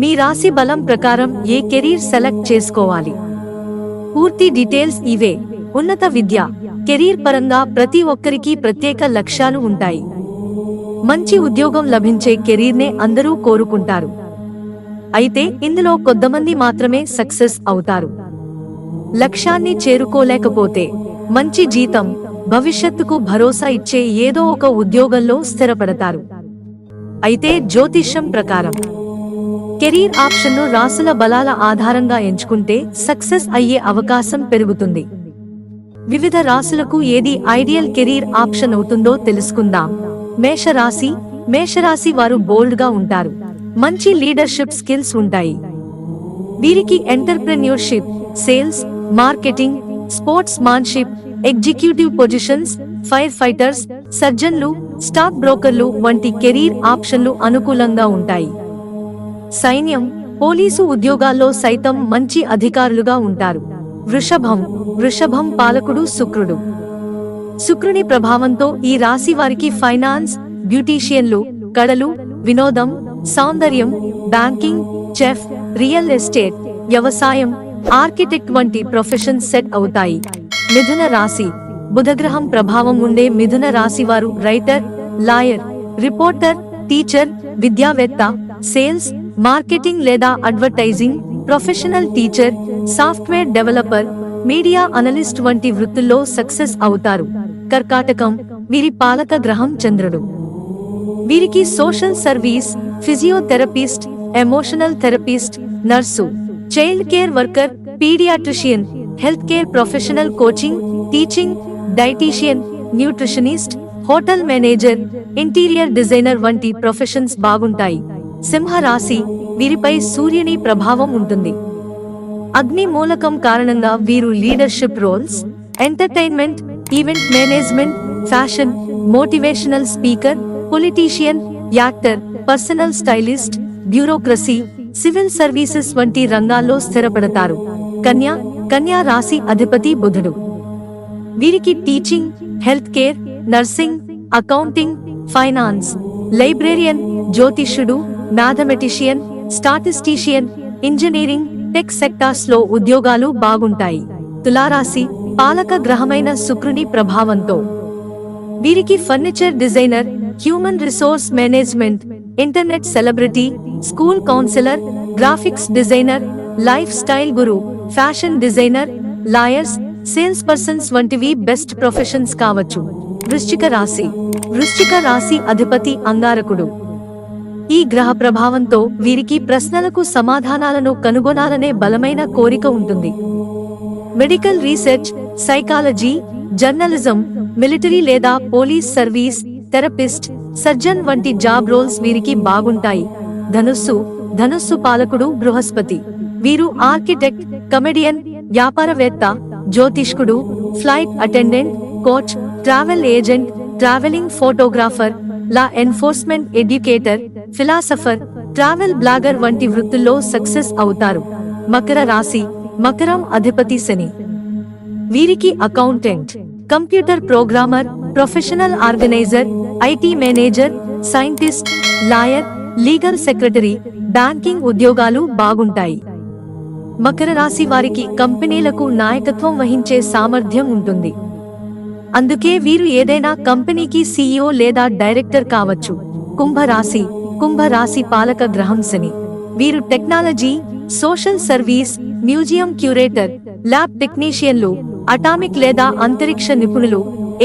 మీ రాశి బలం ప్రకారం ఏ కెరీర్ సెలెక్ట్ చేసుకోవాలి? పూర్తి డీటెయిల్స్ ఇవే. ఉన్నత విద్య. కెరీర్ పరంగా ప్రతి ఒక్కరికి ప్రత్యేక లక్ష్యాలు ఉంటాయి. మంచి ఉద్యోగం లభించే కెరీర్నే అందరూ కోరుకుంటారు. అయితే ఇందులో కొద్దిమంది మాత్రమే సక్సెస్ అవుతారు. లక్ష్యాన్ని చేరుకోలేకపోతే మంచి జీతం భవిష్యత్తుకు భరోసా ఇచ్చే ఏదో ఒక ఉద్యోగంలో స్థిరపడతారు. అయితే జ్యోతిష్యం ప్రకారం కెరీర్ ఆప్షన్ను రాసుల బలాల ఆధారంగా ఎంచుకుంటే సక్సెస్ అయ్యే అవకాశం పెరుగుతుంది. వివిధ రాసులకు ఏది ఐడియల్ కెరీర్ ఆప్షన్ అవుతుందో తెలుసుకుందాం. మేషరాశి మేషరాశి వారు బోల్డ్గా ఉంటారు. మంచి లీడర్షిప్ స్కిల్స్ ఉంటాయి. వీరికి entrepreneurship sales marketing sportsmanship executive positions firefighters సర్జన్లు stock బ్రోకర్లు వంటి కెరీర్ ఆప్షన్లు అనుకూలంగా ఉంటాయి. సైన్యం పోలీసు ఉద్యోగాల్లో సైతం మంచి అధికారులుగా ఉంటారు. వృషభం వృషభం పాలకుడు శుక్రుడు. శుక్రుని ప్రభావంతో ఈ రాశి వారికి ఫైనాన్స్ బ్యూటీషియన్లు కళలు వినోదం సౌందర్యం బ్యాంకింగ్ చెఫ్ రియల్ ఎస్టేట్ వ్యవసాయం ఆర్కిటెక్ట్ వంటి ప్రొఫెషన్ సెట్ అవుతాయి. మిథున రాశి బుధగ్రహం ప్రభావం ఉండే మిథున రాశి వారు రైటర్ లాయర్ రిపోర్టర్ టీచర్ విద్యావేత్త సేల్స్ మార్కెటింగ్ లేదా advertising professional teacher software developer media analyst వంటి వృత్తుల్లో సక్సెస్ అవుతారు. కర్కాటకం వీరి పాలక గ్రహం చంద్రుడు. వీరికి social service physiotherapist emotional therapist nurse child care worker paediatrician health care professional coaching teaching dietitian nutritionist hotel manager interior designer వంటి ప్రొఫెషన్స్ బాగుంటాయి. సింహ రాశి వీరిపై సూర్యుని ప్రభావం ఉంటుంది. అగ్ని మూలకం కారణంగా వీరు leadership roles entertainment event management fashion motivational speaker politician actor personal stylist bureaucracy civil services వంటి రంగాల్లో స్థిరపడతారు. కన్యా కన్యా రాశి అధిపతి బుధుడు. వీరికి teaching health care nursing accounting finance librarian జ్యోతిష్యుడు mathematician statistician engineering tech సెక్టార్స్లో ఉద్యోగాలు బాగుంటాయి. తులారాశి పాలక గ్రహమైన శుక్రుని ప్రభావంతో. వీరికి furniture designer human resource management internet celebrity school counsellor graphics designer lifestyle guru fashion designer lawyers sales persons వంటివి బెస్ట్ ప్రొఫెషన్స్ కావచ్చు. వృశ్చిక రాశి వృశ్చిక రాశి అధిపతి అంగారకుడు. ఈ గ్రహ ప్రభావంతో వీరికి ప్రశ్నలకు సమాధానాలను కనుగొనాలనే బలమైన కోరిక ఉంటుంది. Medical research psychology journalism military లేదా పోలీస్ సర్వీస్ థెరపిస్ట్ సర్జన్ వంటి జాబ్ రోల్స్ వీరికి బాగుంటాయి. ధనుస్సు ధనుస్సు పాలకుడు బృహస్పతి. వీరు ఆర్కిటెక్ట్ కమెడియన్ వ్యాపారవేత్త జ్యోతిష్కుడు flight attendant coach travel agent travelling photographer law enforcement educator philosopher travel blogger వంటి వృత్తుల్లో సక్సెస్ అవుతారు. మకర రాశి మకరం అధిపతి శని. వీరికి accountant computer programmer professional organiser IT manager scientist lawyer legal secretary banking ఉద్యోగాలు బాగుంటాయి. మకర రాశి వారికి కంపెనీలకు నాయకత్వం వహించే సామర్థ్యం ఉంటుంది. అందుకే వీరు ఏదైనా కంపెనీకి సీఈఓ లేదా డైరెక్టర్ కావచ్చు. కుంభరాశి కుంభరాశి పాలక గ్రహం శని. వీరు technology social service museum curator lab టెక్నీషియన్లు atomic లేదా అంతరిక్ష నిపుణులు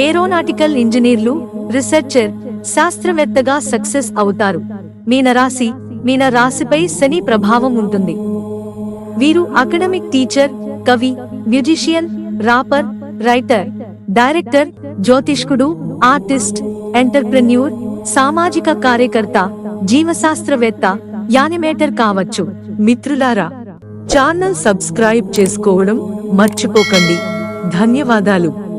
ఏరోనాటికల్ ఇంజనీర్లు రీసెర్చర్ శాస్త్రవేత్తగా సక్సెస్ అవుతారు. మీనరాశి మీన రాశిపై శని ప్రభావం ఉంటుంది. వీరు అకాడమిక్ టీచర్ కవి మ్యూజిషియన్ రాపర్ రైటర్ డైరెక్టర్ జ్యోతిష్కుడు ఆర్టిస్ట్ ఎంటర్ప్రెన్యూర్ సామాజిక కార్యకర్త జీవశాస్త్రవేత్త యానిమేటర్ కావచ్చు. మిత్రులారా ఛానల్ సబ్స్క్రైబ్ చేసుకోవడం మర్చిపోకండి. ధన్యవాదాలు.